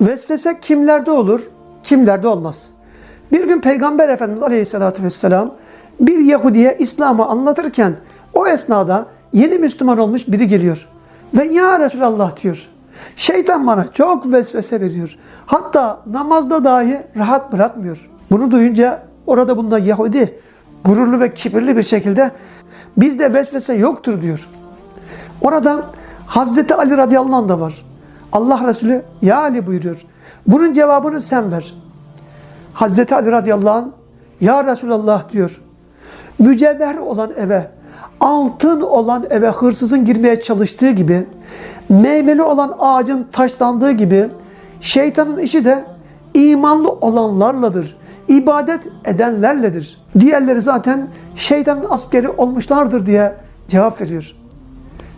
Vesvese kimlerde olur, kimlerde olmaz. Bir gün Peygamber Efendimiz Aleyhisselatü Vesselam bir Yahudi'ye İslam'ı anlatırken o esnada yeni Müslüman olmuş biri geliyor. Ve ya Resulallah diyor. Şeytan bana çok vesvese veriyor. Hatta namazda dahi rahat bırakmıyor. Bunu duyunca orada bulunan Yahudi gururlu ve kibirli bir şekilde bizde vesvese yoktur diyor. Oradan Hazreti Ali radıyallahu anh da var. Allah Resulü ya Ali buyuruyor. Bunun cevabını sen ver. Hazreti Ali radıyallahu anh ya Resulallah diyor. Mücevher olan eve, altın olan eve hırsızın girmeye çalıştığı gibi, meyveli olan ağacın taşlandığı gibi, şeytanın işi de imanlı olanlarladır. ibadet edenlerledir. Diğerleri zaten şeytanın askeri olmuşlardır diye cevap veriyor.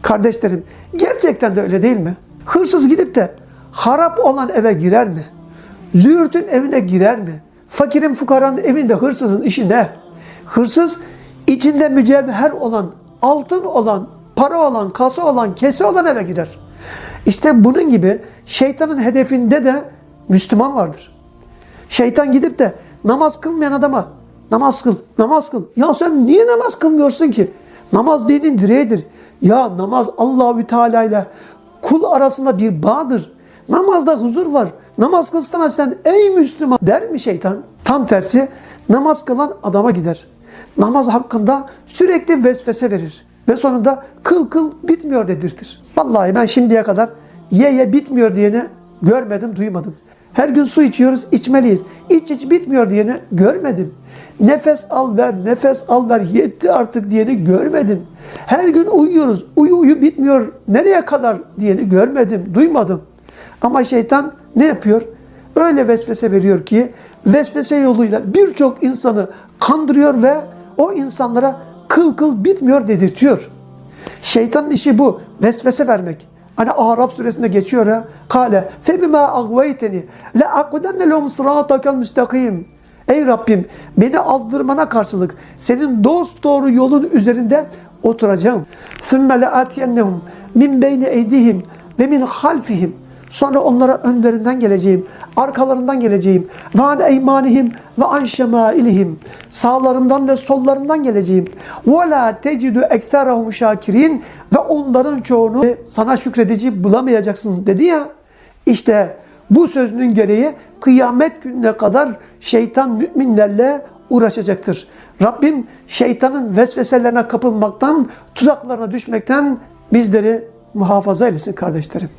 Kardeşlerim, gerçekten de öyle değil mi? Hırsız gidip de harap olan eve girer mi? Züğürtün evine girer mi? Fakirin fukaranın evinde hırsızın işi ne? Hırsız içinde mücevher olan, altın olan, para olan, kasa olan, kese olan eve girer. İşte bunun gibi şeytanın hedefinde de Müslüman vardır. Şeytan gidip de namaz kılmayan adama namaz kıl, namaz kıl. Ya sen niye namaz kılmıyorsun ki? Namaz dinin direğidir. Ya namaz Allahü Teala ile kul arasında bir bağdır. Namazda huzur var. Namaz kılsana sen ey Müslüman der mi şeytan? Tam tersi namaz kılan adama gider. Namaz hakkında sürekli vesvese verir. Ve sonunda kıl kıl bitmiyor dedirtir. Vallahi ben şimdiye kadar ye ye bitmiyor diyeni görmedim, duymadım. Her gün su içiyoruz, içmeliyiz. İç iç bitmiyor diyeni görmedim. Nefes al ver, nefes al ver, yetti artık diyeni görmedim. Her gün uyuyoruz, uyu uyu bitmiyor, nereye kadar diyeni görmedim, duymadım. Ama şeytan ne yapıyor? Öyle vesvese veriyor ki vesvese yoluyla birçok insanı kandırıyor ve o insanlara kıl kıl bitmiyor dedirtiyor. Şeytanın işi bu. Vesvese vermek. Hani Araf suresinde geçiyor ya. Kale febima agveyteni le akudenne lehum sıratakel müstakim. Ey Rabbim beni azdırmana karşılık senin dost doğru yolun üzerinde oturacağım. Sümme le atiyennehum min beyni eydihim ve min halfihim. Sonra onlara önlerinden geleceğim, arkalarından geleceğim. Ve an eymanihim ve an şemailihim. Sağlarından ve sollarından geleceğim. Ve la tecidu ekserahum şakirin. Ve onların çoğunu sana şükredici bulamayacaksın dedi ya. İşte bu sözünün gereği kıyamet gününe kadar şeytan müminlerle uğraşacaktır. Rabbim şeytanın vesveselerine kapılmaktan, tuzaklarına düşmekten bizleri muhafaza eylesin kardeşlerim.